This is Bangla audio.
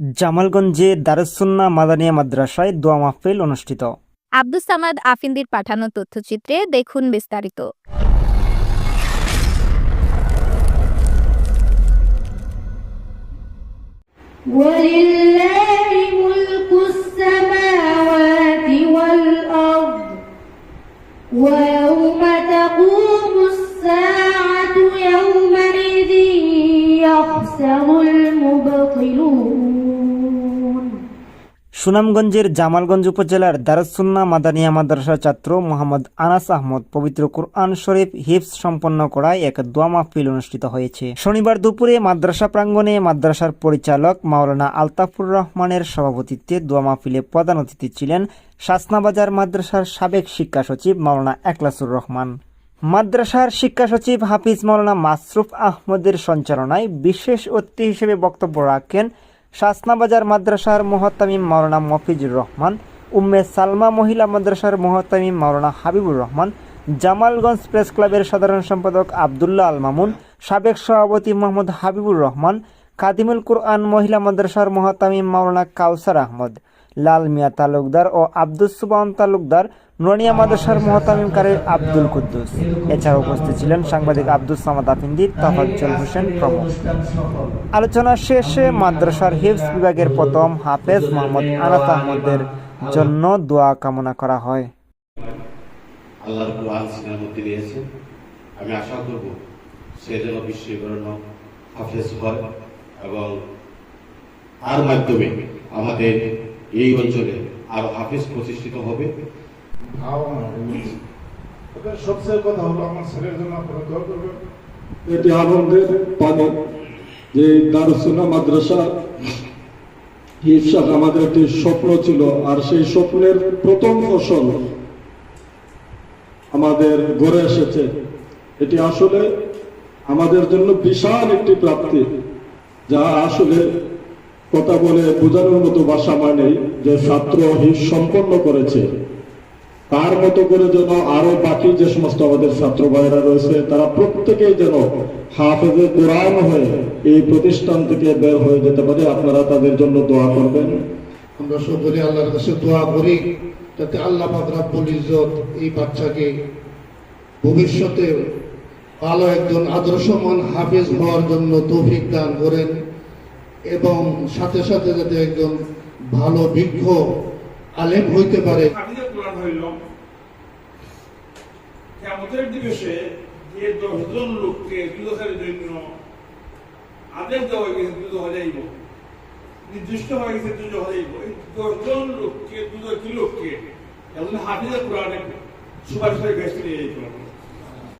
জামালগঞ্জে দারুসুন্না মাদানিয়া মাদ্রাসায় দোয়া মাহফিল অনুষ্ঠিত আব্দুস সামাদ আফিন্দির পাঠানো তথ্যচিত্রে দেখুন বিস্তারিত ولله সুনামগঞ্জের জামালগঞ্জ উপজেলার দারুসুন্না মাদানিয়া মাদ্রাসার ছাত্র মোহাম্মদ আনাস আহমদ পবিত্র কুরআন শরীফ হিফস সম্পন্ন করায় এক দোয়া মাহফিল অনুষ্ঠিত হয়েছে। শনিবার দুপুরে মাদ্রাসা প্রাঙ্গণে মাদ্রাসার পরিচালক মাওলানা আলতাফুর রহমানের সভাপতিত্বে দোয়া মাহফিলে প্রধান অতিথি ছিলেন শাসনাবাজার মাদ্রাসার সাবেক শিক্ষা সচিব মাওলানা একলাসুর রহমান। মাদ্রাসার শিক্ষা সচিব হাফিজ মাওলানা মাসরুফ আহমদের সঞ্চালনায় বিশেষ অতিথি হিসেবে বক্তব্য রাখেন শাসনাবাজার মাদ্রাসার মোহতামিম মাওলানা মফিজুর রহমান, উম্মে সালমা মহিলা মাদ্রাসার মোহতামিম মাওলানা হাবিবুর রহমান, জামালগঞ্জ প্রেস ক্লাবের সাধারণ সম্পাদক আবদুল্লাহ আল মামুন, সাবেক সভাপতি মোহাম্মদ হাবিবুর রহমান কাদিমুল কুরআন মহিলা মাদ্রাসার মোহতামিম মাওলানা কাউসার আহমদ, লাল মিয়া তালুকদার ও আব্দুস সুবান তালুকদার নুরানিয়া মাদ্রাসার মোহতামিম কারের আব্দুল কুদ্দুস। এছাড়া উপস্থিত ছিলেন সাংবাদিক আব্দুস সামাদ আফিন্দি, তাফাজ্জল হোসেন প্রমুখ। আলোচনা শেষে মাদ্রাসার হিফস বিভাগের প্রথম হাফেজ মোহাম্মদ আনাস আহমদের জন্য দোয়া কামনা করা হয়। আল্লাহর কোরআন সিনার মধ্যে আমি আশা করব সে যেন বিশ্ববরণ্য হাফেজ হয়। এবং তার মাধ্যমে আমাদের এই অঞ্চলে আরও হাফেজ প্রতিষ্ঠিত হবে। সবচেয়ে কথা হলো আমার ছেলের জন্য আপনারা দোয়া করবেন। এটি আনন্দের পানি যে দারুসুনা মাদ্রাসা হিফসাদ আমাদের একটি স্বপ্ন ছিল আর সেই স্বপ্নের প্রথম ফসল আমাদের গড়ে এসেছে। এটি আসলে আমাদের জন্য বিশাল একটি প্রাপ্তি। যা আসলে কথা বলে বোঝানোর মতো ভাষা মানে যে ছাত্র হিস সম্পন্ন করেছে। তার মতো করে যেন আরও বাকি যে সমস্ত আমাদের ছাত্র ভাইরা রয়েছে, তারা প্রত্যেকেই যেন হাফেজে কোরআন হয়ে এই প্রতিষ্ঠান থেকে বের হয়ে যেতে পারে, আপনারা তাদের জন্য দোয়া করবেন। আমরা সকলে আল্লাহর কাছে দোয়া করি, যাতে আল্লাহ পাক রাব্বুল ইজ্জত এই বাচ্চাকে ভবিষ্যতে ভালো একজন আদর্শমান হাফেজ হওয়ার জন্য তৌফিক দান করেন এবং সাথে সাথে যাতে একজন ভালো বিজ্ঞ আলেম হইতে পারে। কেমতের দিবসে আদেশ দেওয়া নির্দিষ্ট হয়ে গেছে দুধ হজাইব এই দশজন লোককে দুদকি লোককে? একজন হাফিজে সুপারিশ